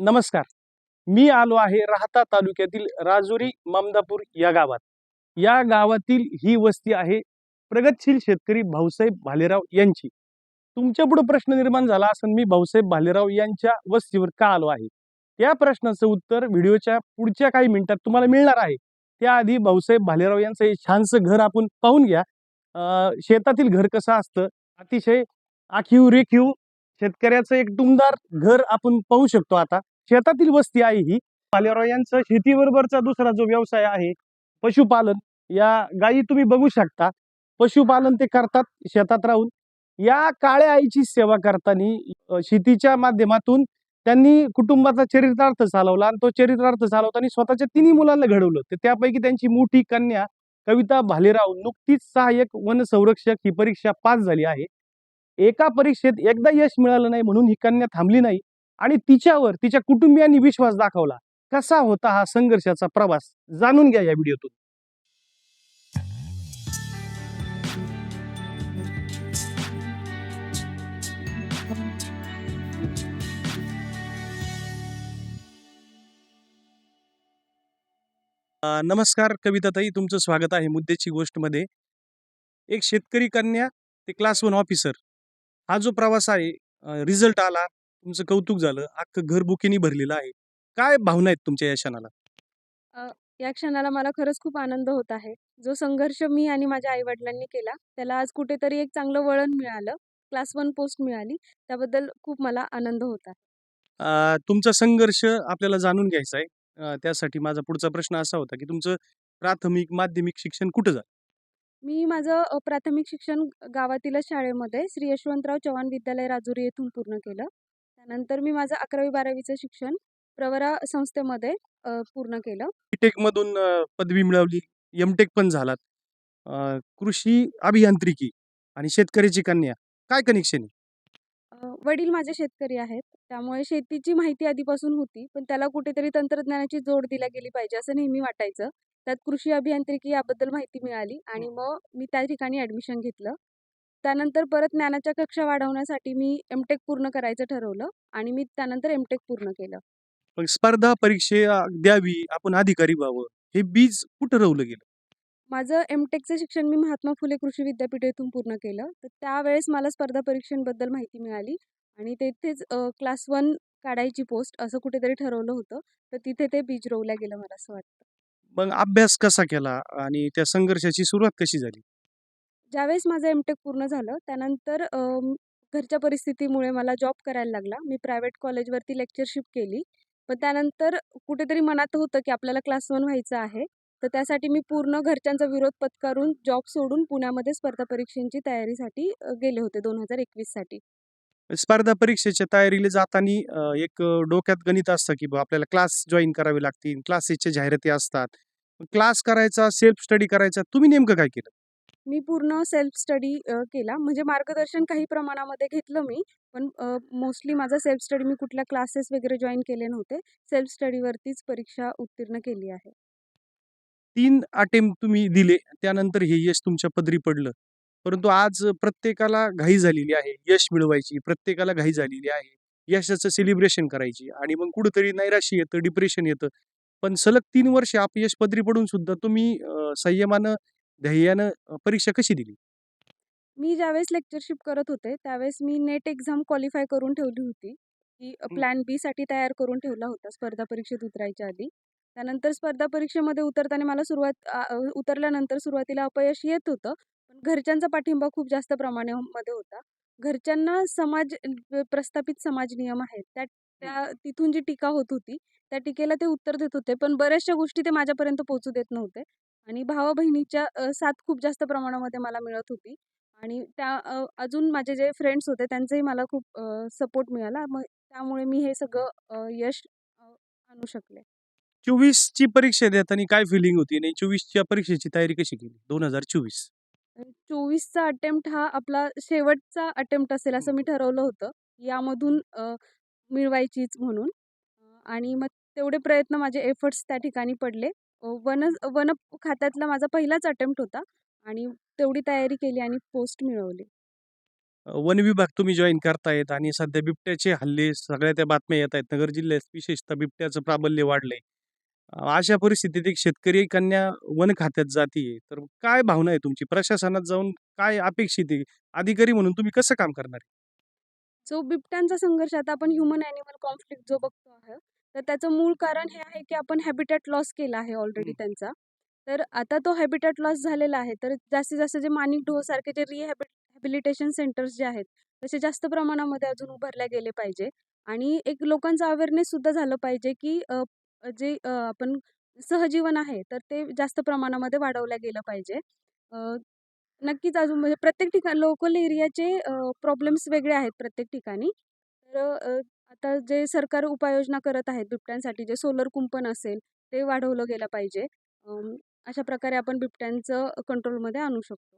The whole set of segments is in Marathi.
नमस्कार. मी आलो आहे राहता तालुक्यातील राजुरी ममदापूर या गावात. या गावातील ही वस्ती आहे प्रगतशील शेतकरी भाऊसाहेब भालेराव यांची. तुमच्यापुढे प्रश्न निर्माण झाला असून मी भाऊसाहेब भालेराव यांच्या वस्तीवर का आलो आहे? या प्रश्नाचं उत्तर व्हिडिओच्या पुढच्या काही मिनिटात तुम्हाला मिळणार आहे. त्याआधी भाऊसाहेब भालेराव यांचं हे छानसं घर आपण पाहून घ्या. शेतातील घर कसं असतं? अतिशय आखीव रेखीव शेतकऱ्याचं एक टुमदार घर आपण पाहू शकतो आता. शेतातील वस्ती आहे ही. भालेराव यांचा शेतीबरोबरचा दुसरा जो व्यवसाय आहे पशुपालन या गायी तुम्ही बघू शकता. पशुपालन ते करतात शेतात राहून. या काळ्या आईची सेवा करताना शेतीच्या माध्यमातून त्यांनी कुटुंबाचा चरितार्थ चालवला आणि तो चरित्रार्थ चालवताना स्वतःच्या तिन्ही मुलांना घडवलं. तर त्यापैकी त्यांची मोठी कन्या कविता भालेराव नुकतीच सहाय्यक वन संरक्षक ही परीक्षा पास झाली आहे. एका परीक्षेत एकदा यश मिळालं नाही म्हणून ही कन्या थांबली नाही आणि तिच्यावर तिच्या कुटुंबियांनी विश्वास दाखवला. कसा होता हा संघर्षाचा प्रवास? जाणून घ्या या व्हिडिओतून. नमस्कार कविताताई तुमचं स्वागत आहे मुद्द्याची गोष्टमध्ये एक शेतकरी कन्या ते क्लास वन ऑफिसर. हा जो प्रवास आहे रिझल्ट आला तुमचं कौतुक झालं अख्खं घर बुकीनी भरलेलं आहे. काय भावना आहेत तुमच्या या क्षणाला? या क्षणाला मला खरंच खूप आनंद होत आहे. जो संघर्ष मी आणि माझ्या आईवडिलांनी केला त्याला आज कुठेतरी एक चांगलं वळण मिळालं क्लास वन पोस्ट मिळाली त्याबद्दल खूप मला आनंद होत आहे. तुमचा संघर्ष आपल्याला जाणून घ्यायचा आहे. त्यासाठी माझा पुढचा प्रश्न असा होता की तुमचं प्राथमिक माध्यमिक शिक्षण कुठं झालं? मी माझं प्राथमिक शिक्षण गावातीलच शाळेमध्ये श्री यशवंतराव चव्हाण विद्यालय राजुरी येथून पूर्ण केलं. त्यानंतर मी माझं अकरावी बारावीचं शिक्षण प्रवरा संस्थेमध्ये अ, पूर्ण केलं. टेक मधून अ, पदवी मिळवली. एमटेक पण झालात. अ, कृषी अभियांत्रिकी आणि शेतकऱ्याची कन्या. काय कनेक्शन आहे? अ, वडील माझे शेतकरी आहेत. त्यामुळे शेतीची माहिती आधीपासून होती पण त्याला कुठेतरी तंत्रज्ञानाची जोड दिल्या गेली पाहिजे असं नेहमी वाटायचं. त्यात कृषी अभियांत्रिकी याबद्दल माहिती मिळाली आणि मग मी त्या ठिकाणी ॲडमिशन घेतलं. त्यानंतर परत ज्ञानाच्या कक्षा वाढवण्यासाठी मी एमटेक पूर्ण करायचं ठरवलं आणि मी त्यानंतर एमटेक पूर्ण केलं. मग स्पर्धा परीक्षे द्यावी आपण अधिकारी व्हावं हे बीज कुठं रवलं गेलं? माझं एमटेकचं शिक्षण मी महात्मा फुले कृषी विद्यापीठ येथून पूर्ण केलं. तर त्यावेळेस मला स्पर्धा परीक्षांबद्दल माहिती मिळाली. आणि तेथेच क्लास वन काढायची पोस्ट असं कुठेतरी ठरवलं होतं. तर तिथे ते बीज रोवल्या गेलं मला असं वाटतं. मग अभ्यास कसा केला आणि त्या संघर्षाची सुरुवात कशी झाली? ज्यावेळेस माझं एमटेक पूर्ण झालं त्यानंतर अम, घरच्या परिस्थितीमुळे मला जॉब करायला लागला. मी प्रायव्हेट कॉलेजवरती लेक्चरशिप केली. पण त्यानंतर कुठेतरी मनात होतं की आपल्याला क्लास वन व्हायचं आहे. तर त्यासाठी मी पूर्ण घरच्यांचा विरोध पत्करून जॉब सोडून पुण्यामध्ये स्पर्धा परीक्षांची तयारीसाठी अ, गेले होते दोन हजार एकवीससाठी. स्पर्धा परीक्षेच्या तयारीला जाताना एक डोक्यात गणित असतं की आपल्याला क्लास जॉईन करावे लागतील क्लासेसच्या जाहिराती असतात. क्लास करायचा सेल्फ स्टडी करायचा तुम्ही नेमकं काय केलं? मी पूर्ण सेल्फ स्टडी केला. म्हणजे मार्गदर्शन काही प्रमाणामध्ये घेतलं मी पण मोस्टली माझा सेल्फ स्टडी मी कुठल्या क्लासेस वगैरे जॉईन केले नव्हते. सेल्फ स्टडीवरतीच परीक्षा उत्तीर्ण केली आहे. तीन अटेम्प्ट तुम्ही दिले त्यानंतर हे यश तुमच्या पदरी पडलं. परंतु आज प्रत्येकाला घाई झालेली आहे यश मिळवायची प्रत्येकाला घाई झालेली आहे. यशाचं सेलिब्रेशन करायची आणि मग कुठंतरी नैराश्य येतं डिप्रेशन येतं. पण सलग तीन वर्ष अपयश पदरी पडून सुद्धा तुम्ही संयमानं धैर्यानं अं, परीक्षा कशी दिली? मी ज्यावेळेस लेक्चरशिप करत होते त्यावेळेस मी नेट एक्झाम क्वालिफाय करून ठेवली होती. की प्लॅन बी साठी तयार करून ठेवला होता स्पर्धा परीक्षेत उतरायच्या आधी. त्यानंतर स्पर्धा परीक्षेमध्ये उतरताना मला सुरुवात उतरल्यानंतर सुरुवातीला अपयश येत होतं. घरच्यांचा पाठिंबा खूप जास्त प्रमाणामध्ये होता. घरच्यांना समाज प्रस्थापित समाज नियम आहेत. त्या त्या तिथून जी टीका होत होती त्या टीकेला ते उत्तर देत होते पण बऱ्याचशा गोष्टी ते माझ्यापर्यंत पोहोचू देत नव्हते. आणि भावा बहिणीच्या साथ खूप जास्त प्रमाणामध्ये मला मिळत होती. आणि त्या अजून माझे जे फ्रेंड्स होते त्यांचाही मला खूप सपोर्ट मिळाला. मग त्यामुळे मी हे सगळं यश आणू शकले. चोवीसची परीक्षा देताना काय फिलिंग होती आणि चोवीसच्या परीक्षेची तयारी कशी केली? दोन हजार चोवीस. चोवीसचा अटेम्प्ट हा आपला शेवटचा अटेम्प्ट असेल असं मी ठरवलं होतं. यामधून मिळवायचीच म्हणून. आणि मग तेवढे प्रयत्न माझे एफर्ट्स त्या ठिकाणी पडले. वन वन खात्यातला माझा पहिलाच अटेम्प्ट होता आणि तेवढी तयारी केली आणि पोस्ट मिळवली. वन विभाग तुम्ही जॉईन करतायत आणि सध्या बिबट्याचे हल्ले सगळ्या त्या बातम्या येत आहेत. नगर जिल्ह्यात विशेषतः बिबट्याचं प्राबल्य वाढलंय. अशा परिस्थितीत एक शेतकरी कन्या वन खात्यात जातीये. तर काय भावना आहे तुमची? प्रशासनात जाऊन काय अपेक्षित आहे? अधिकारी म्हणून तुम्ही कसं काम करणार आहे? जो बिबट्यांचा संघर्ष आता आपण ह्युमन ॲनिमल कॉन्फ्लिक्ट जो बघतो आहे, तर त्याचं मूळ कारण हे आहे की आपण हॅबिटॅट लॉस केला आहे ऑलरेडी. त्यांचा. तर आता तो हॅबिटॅट लॉस झालेला आहे. तर जास्तीत जास्त जे माणिक ढोरसारखे जे रिहॅबिट हॅबिलिटेशन सेंटर्स जे आहेत, तसे जास्त प्रमाणामध्ये अजून उभारले गेले पाहिजे आणि एक लोकांचा अवेअरनेस सुद्धा झालं पाहिजे की अ, जे आपण सहजीवन आहे, तर ते जास्त प्रमाणामध्ये वाढवलं गेलं पाहिजे. नक्कीच अजून म्हणजे प्रत्येक ठिकाण लोकल एरियाचे प्रॉब्लेम्स वेगळे आहेत प्रत्येक ठिकाणी. तर आता जे सरकार उपाययोजना करत आहेत बिबट्यांसाठी जे सोलर कुंपण असेल, ते वाढवलं गेलं पाहिजे. अशा प्रकारे आपण बिबट्यांचं कंट्रोलमध्ये आणू शकतो.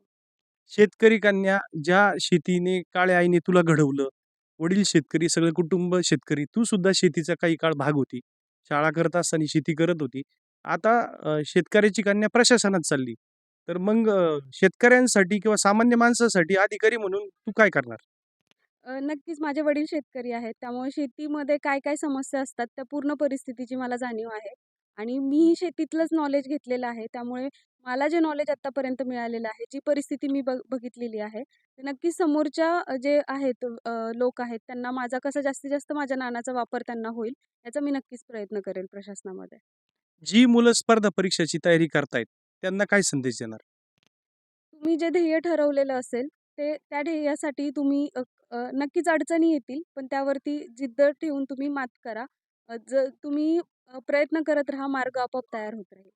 शेतकरी कन्या ज्या शेतीने काळ्या आईने तुला घडवलं. वडील शेतकरी, सगळे कुटुंब शेतकरी. तू सुद्धा शेतीचा काही काळ भाग होती. शाळा करत असताना शेती करत होती. आता शेतकऱ्याची कन्या प्रशासनात चालली. तर मग शेतकऱ्यांसाठी किंवा सामान्य माणसासाठी अधिकारी म्हणून तू काय करणार? नक्कीच माझे वडील शेतकरी आहेत. त्यामुळे शेतीमध्ये काय-काय समस्या असतात, त्या पूर्ण परिस्थितीची मला जाणीव आहे आणि मीही शेतीतलंच नॉलेज घेतलेलं आहे. त्यामुळे मला जे नॉलेज आत्तापर्यंत मिळालेलं आहे, जी परिस्थिती मी बघ बघितलेली आहे, तर नक्कीच समोरच्या जे आहेत लोक आहेत, त्यांना माझा कसा जास्तीत जास्त माझ्या ज्ञानाचा वापर त्यांना होईल, याचा मी नक्कीच प्रयत्न करेल प्रशासनामध्ये. जी मुलं स्पर्धा परीक्षेची तयारी करतायत, त्यांना काय संदेश देणार? तुम्ही जे ध्येय ठरवलेलं असेल, ते त्या ध्येयासाठी तुम्ही अ, अ, नक्कीच अडचणी येतील, पण त्यावरती जिद्द ठेवून तुम्ही मात करा. अ, जर तुम्ही अ, प्रयत्न करत राहा, मार्ग आपोआप तयार होत राहील.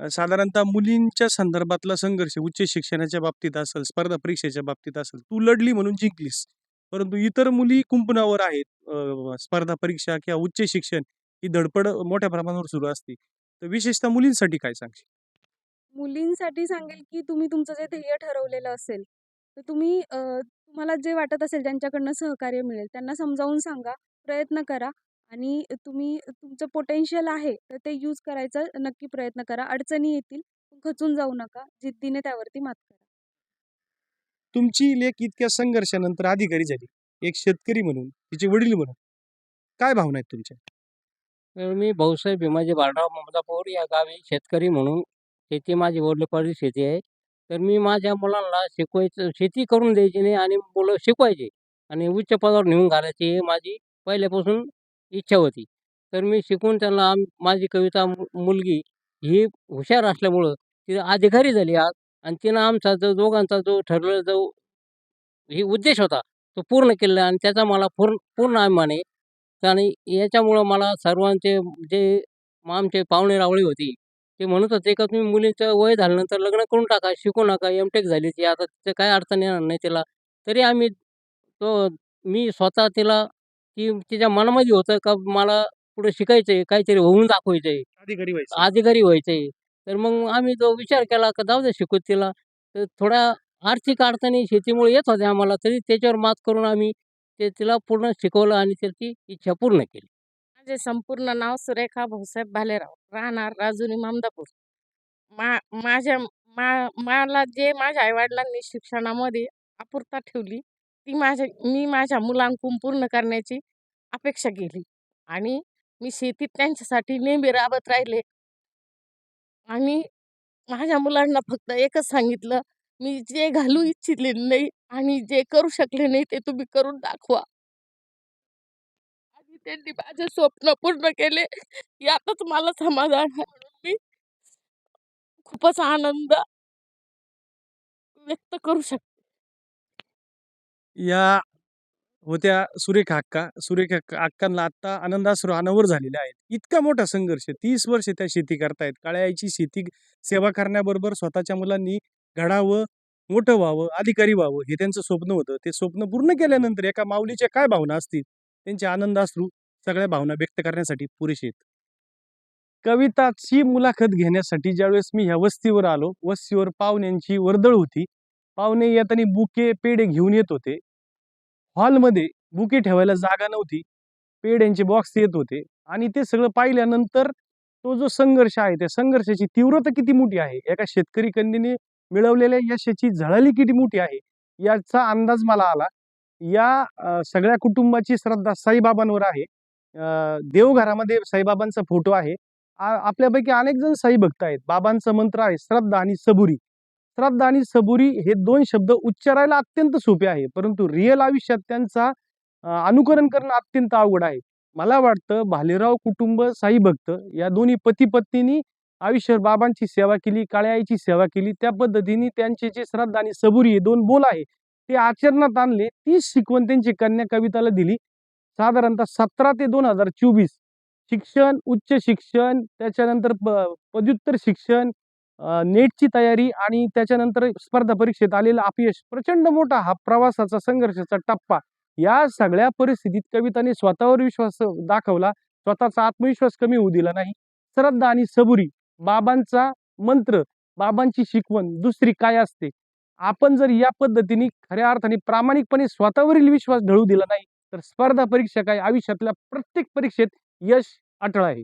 अ, साधारणतः मुलींच्या संदर्भातला संघर्ष उच्च शिक्षणाच्या बाबतीत असेल, स्पर्धा परीक्षेच्या बाबतीत असेल, तू लढली म्हणून जिंकलीस. परंतु इतर मुली कुंपणावर आहेत. अ, स्पर्धा परीक्षा किंवा उच्च शिक्षण ही धडपड मोठ्या प्रमाणावर सुरू असते. तर विशेषतः मुलींसाठी काय सांगशील? मुलींसाठी सांगेल, की तुम्ही तुमचं जे ध्येय ठरवलेलं असेल, तर तुम्ही अ, तुम्हाला जे वाटत असेल ज्यांच्याकडनं सहकार्य मिळेल, त्यांना समजावून सांगा, प्रयत्न करा आणि तुम्ही तुमचं पोटेन्शियल आहे, तर ते यूज करायचा नक्की प्रयत्न करा. अडचणी येतील, पण खचून जाऊ नका. जिद्दीने त्यावरती मात करा. तुमची लेक इतक्या संघर्षानंतर अधिकारी झाली. एक शेतकरी म्हणून, तिचे वडील म्हणून, काय भावना आहेत तुमच्या? तर मी भाऊसाहेब भीमाजी बाळराव ममदापूर या गावी शेतकरी म्हणून शेती माझी वडिलोपार्जित शेती आहे. तर मी माझ्या मुलांना शिकवायचं शेती करून द्यायची नाही आणि मुलं शिकवायचे आणि उच्च पदावर नेऊन घालायची ही माझी पहिल्यापासून इच्छा होती. तर मी शिकून त्यांना आम माझी कविता मु मुलगी ही हुशार असल्यामुळं ती अधिकारी झाली आज आणि तिनं आमचा जो दोघांचा जो ठरलेला जो ही उद्देश होता, तो पूर्ण केलेला आणि त्याचा मला पूर्ण पूर्ण अभिमान आहे. आणि याच्यामुळं मला सर्वांचे जे आमचे पाहुणे रावळी होती, ते म्हणत होते का तुम्ही मुलीचं वय झाल्यानंतर लग्न करून टाका, शिकू नका, एम-टेक झाली ती आता तिचं काय अडचण येणार नाही तिला. तरी आम्ही तो मी स्वतः तिला ती तिच्या मनामध्ये होतं का मला पुढे शिकायचंय, काहीतरी होऊन दाखवायचंय. अधिकारी व्हायचं. अधिकारी व्हायचंय. तर मग आम्ही जो विचार केला का जाऊ दे शिकवू तिला. तर थोड्या आर्थिक अडचणी शेतीमुळे येत होत्या आम्हाला, तरी त्याच्यावर मात करून आम्ही ते तिला पूर्ण शिकवलं आणि त्याची इच्छा पूर्ण केली. माझे संपूर्ण नाव सुरेखा भाऊसाहेब भालेराव, राहणार राजुरी ममदापूर. मा माझ्या मा मला जे माझ्या आई-वडिलांनी शिक्षणामध्ये आपुलता ठेवली, ती माझ्या मी माझ्या मुलांकडून पूर्ण करण्याची अपेक्षा केली आणि मी शेतीत त्यांच्यासाठी नेहमी राबत राहिले. आणि माझ्या मुलांना फक्त एकच सांगितलं, मी जे घालू इच्छितले नाही आणि जे करू शकले नाही, ते तुम्ही करून दाखवा. आणि त्यांनी माझे स्वप्न पूर्ण केले, यातच मला समाधान म्हणून मी खूपच आनंद व्यक्त करू शकते. या होत्या सुरेखा अक्का. सुरेखा अक्का अक्कांना आत्ता आनंदाश्रू अनावर झालेले आहेत. इतका मोठा संघर्ष 30 वर्ष त्या शेती करतायत. काळ्या आईची शेती सेवा करण्याबरोबर स्वतःच्या मुलांनी घडावं, मोठं व्हावं, अधिकारी व्हावं हे त्यांचं स्वप्न होतं. ते स्वप्न पूर्ण केल्यानंतर एका माऊलीच्या काय भावना असतील, त्यांचे आनंदाश्रू सगळ्या भावना व्यक्त करण्यासाठी पुरेसे आहेत. कविताची मुलाखत घेण्यासाठी ज्यावेळेस मी ह्या वस्तीवर आलो, वस्तीवर पाहुण्यांची वर्दळ होती. पाहुणे येताना बुके, पेढे घेऊन येत होते. हॉलमध्ये बुके ठेवायला जागा नव्हती. पेढ्यांचे बॉक्स येत होते. आणि ते सगळं पाहिल्यानंतर तो जो संघर्ष आहे, त्या संघर्षाची तीव्रता किती मोठी आहे, एका शेतकरी कन्येने मिळवलेल्या यशाची झळाली किती मोठी आहे, याचा अंदाज मला आला. या सगळ्या कुटुंबाची श्रद्धा साईबाबांवर आहे. देवघरामध्ये साईबाबांचा फोटो आहे. आपल्यापैकी अनेक जण साई भक्त आहेत. बाबांचं मंत्र आहे श्रद्धा आणि सबुरी. श्राद्ध आणि सबुरी हे दोन शब्द उच्चारायला अत्यंत सोपे आहे. परंतु रिअल आयुष्यात त्यांचा अनुकरण करणं अत्यंत अवघड आहे. मला वाटतं भालेराव कुटुंब साई भक्त या दोन्ही पती पत्नींनी आयुष्यभर बाबांची सेवा केली काळ्या आईची सेवा केली. त्या पद्धतीने त्यांचे जे श्राद्ध आणि सबुरी हे दोन बोल आहे ते आचरणात आणले. तीच शिकवण त्यांची कन्या कविताला दिली. साधारणतः सतरा ते दोन हजार चोवीस शिक्षण उच्च शिक्षण त्याच्यानंतर प पदव्युत्तर शिक्षण नेटची तयारी आणि त्याच्यानंतर स्पर्धा परीक्षेत आलेलं अपयश प्रचंड मोठा हा प्रवासाचा संघर्षाचा टप्पा. या सगळ्या परिस्थितीत कविताने स्वतःवर विश्वास दाखवला. स्वतःचा आत्मविश्वास कमी होऊ दिला नाही. श्रद्धा आणि सबुरी बाबांचा मंत्र बाबांची शिकवण दुसरी काय असते? आपण जर या पद्धतीने खऱ्या अर्थाने प्रामाणिकपणे स्वतःवरील विश्वास ढळू दिला नाही तर स्पर्धा परीक्षा काय आयुष्यातल्या प्रत्येक परीक्षेत यश अटळ आहे.